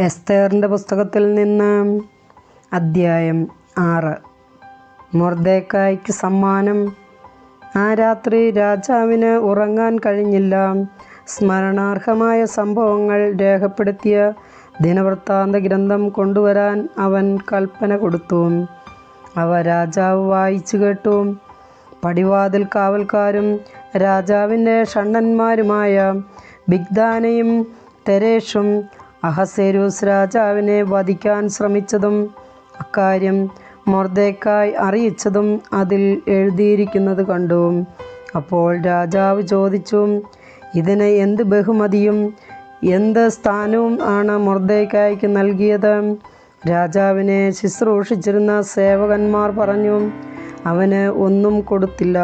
എസ്തേറിന്റെ പുസ്തകത്തിൽ നിന്ന് അദ്ധ്യായം ആറ്. മൊർദേക്കായ്ക്ക് സമ്മാനം. ആ രാത്രി രാജാവിന് ഉറങ്ങാൻ കഴിഞ്ഞില്ല. സ്മരണാർഹമായ സംഭവങ്ങൾ രേഖപ്പെടുത്തിയ ദിനവൃത്താന്ത ഗ്രന്ഥം കൊണ്ടുവരാൻ അവൻ കൽപ്പന കൊടുത്തു. അവ രാജാവ് വായിച്ചു കേട്ടു. പടിവാതിൽ കാവൽക്കാരും രാജാവിന്റെ ഷണ്ണന്മാരുമായ ബിഗ്ദാനയും തെരേഷും അഹസേരൂസ് രാജാവിനെ വധിക്കാൻ ശ്രമിച്ചതും അക്കാര്യം മൊർദേക്കായ് അറിയിച്ചതും അതിൽ എഴുതിയിരിക്കുന്നത് കണ്ടു. അപ്പോൾ രാജാവ് ചോദിച്ചു ഇതിന് എന്ത് ബഹുമതിയും എന്ത് സ്ഥാനവും ആണ് മൊർദേക്കായ്ക്ക് നൽകിയത്? രാജാവിനെ ശുശ്രൂഷിച്ചിരുന്ന സേവകന്മാർ പറഞ്ഞു അവന് ഒന്നും കൊടുത്തില്ല.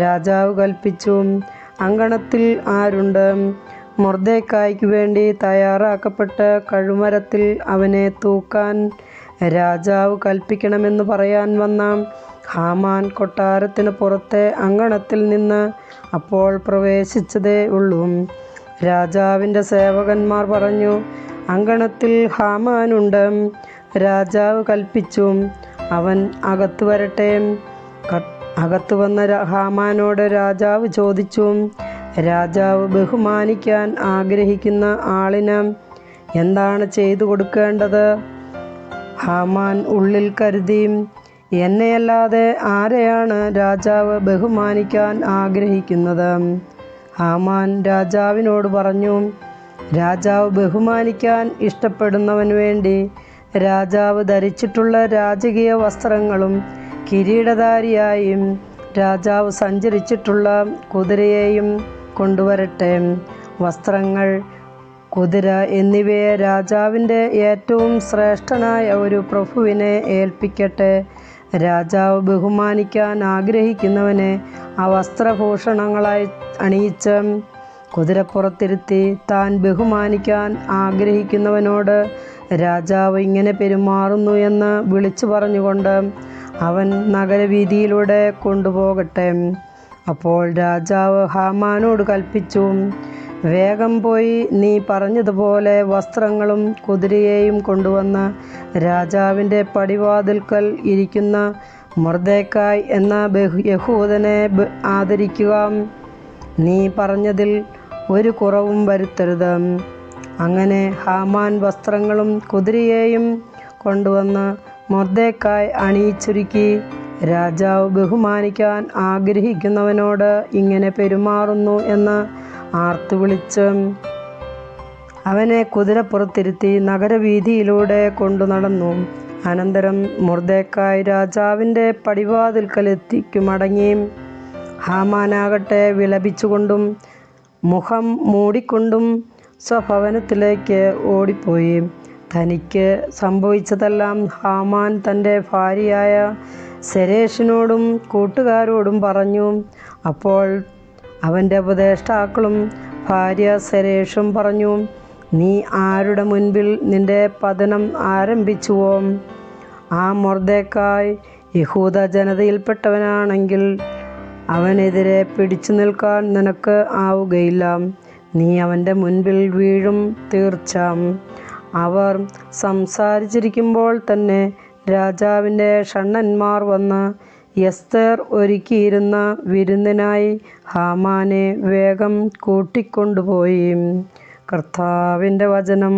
രാജാവ് കൽപ്പിച്ചു അങ്കണത്തിൽ ആരുണ്ട്? മൊർദേക്കായ്ക്ക് വേണ്ടി തയ്യാറാക്കപ്പെട്ട കഴുമരത്തിൽ അവനെ തൂക്കാൻ രാജാവ് കൽപ്പിക്കണമെന്ന് പറയാൻ വന്ന ഹാമാൻ കൊട്ടാരത്തിന് പുറത്തെ അങ്കണത്തിൽ നിന്ന് അപ്പോൾ പ്രവേശിച്ചതേ ഉള്ളൂ. രാജാവിന്റെ സേവകന്മാർ പറഞ്ഞു അങ്കണത്തിൽ ഹാമാനുണ്ട്. രാജാവ് കൽപ്പിച്ചു. അവൻ അകത്തു വരട്ടെ. അകത്തു വന്ന ഹാമാനോട് രാജാവ് ചോദിച്ചു രാജാവ് ബഹുമാനിക്കാൻ ആഗ്രഹിക്കുന്ന ആളിന് എന്താണ് ചെയ്തു കൊടുക്കേണ്ടത്? ഹാമാൻ ഉള്ളിൽ കരുതി എന്നെയല്ലാതെ ആരെയാണ് രാജാവ് ബഹുമാനിക്കാൻ ആഗ്രഹിക്കുന്നത്? ഹാമാൻ രാജാവിനോട് പറഞ്ഞു രാജാവ് ബഹുമാനിക്കാൻ ഇഷ്ടപ്പെടുന്നവന് വേണ്ടി രാജാവ് ധരിച്ചിട്ടുള്ള രാജകീയ വസ്ത്രങ്ങളും കിരീടധാരിയായും രാജാവ് സഞ്ചരിച്ചിട്ടുള്ള കുതിരയെയും കൊണ്ടുവരട്ടെ. വസ്ത്രങ്ങൾ കുതിര എന്നിവയെ രാജാവിന്റെ ഏറ്റവും ശ്രേഷ്ഠനായ ഒരു പ്രഭുവിനെ ഏൽപ്പിക്കട്ടെ. രാജാവ് ബഹുമാനിക്കാൻ ആഗ്രഹിക്കുന്നവനെ ആ വസ്ത്രഭൂഷണങ്ങളായി അണിയിച്ച് കുതിരപ്പുറത്തിരുത്തി താൻ ബഹുമാനിക്കാൻ ആഗ്രഹിക്കുന്നവനോട് രാജാവ് ഇങ്ങനെ പെരുമാറുന്നു എന്ന് വിളിച്ചു പറഞ്ഞുകൊണ്ട് അവൻ നഗരവീതിയിലൂടെ കൊണ്ടുപോകട്ടെ. അപ്പോൾ രാജാവ് ഹാമാനോട് കൽപ്പിച്ചു വേഗം പോയി നീ പറഞ്ഞതുപോലെ വസ്ത്രങ്ങളും കുതിരയെയും കൊണ്ടുവന്ന് രാജാവിന്റെ പടിവാതിൽക്കൽ ഇരിക്കുന്ന മൃദേക്കായ് എന്ന യഹൂദനെ ആദരിക്കുക. നീ പറഞ്ഞതിൽ ഒരു കുറവും വരുത്തരുത്. അങ്ങനെ ഹാമാൻ വസ്ത്രങ്ങളും കുതിരയെയും കൊണ്ടുവന്ന് മൊർദേക്കായ് അണിയിച്ചൊരുക്കി. രാജാവ് ബഹുമാനിക്കാൻ ആഗ്രഹിക്കുന്നവനോട് ഇങ്ങനെ പെരുമാറുന്നു എന്ന് ആർത്തു വിളിച്ച് അവനെ കുതിരപ്പുറത്തിരുത്തി നഗരവീതിയിലൂടെ കൊണ്ടു നടന്നു. അനന്തരം മുർദേക്കായ് രാജാവിന്റെ പടിവാതിൽക്കലെത്തിക്കു മടങ്ങി ഹാമാനാകട്ടെ വിളപിച്ചുകൊണ്ടും മുഖം മൂടിക്കൊണ്ടും സ്വഭവനത്തിലേക്ക് ഓടിപ്പോയി. തനിക്ക് സംഭവിച്ചതെല്ലാം ഹാമാൻ തന്റെ ഭാര്യയായ സെരേഷിനോടും കൂട്ടുകാരോടും പറഞ്ഞു അപ്പോൾ അവന്റെ ഉപദേഷ്ടാക്കളും ഭാര്യ സരേഷും പറഞ്ഞു നീ ആരുടെ മുൻപിൽ നിന്റെ പതനം ആരംഭിച്ചുവോ? ആ മൊർദേക്കായ് യഹൂദ ജനതയിൽപ്പെട്ടവനാണെങ്കിൽ അവനെതിരെ പിടിച്ചു നിൽക്കാൻ നിനക്ക് ആവുകയില്ല. നീ അവന്റെ മുൻപിൽ വീഴും തീർച്ച അവർ സംസാരിച്ചിരിക്കുമ്പോൾ തന്നെ രാജാവിന്റെ ഷണ്ണന്മാർ വന്ന് എസ്തേർ ഒരുക്കിയിരുന്ന വിരുന്നിനായി ഹാമാനെ വേഗം കൂട്ടിക്കൊണ്ടുപോയി. കർത്താവിന്റെ വചനം.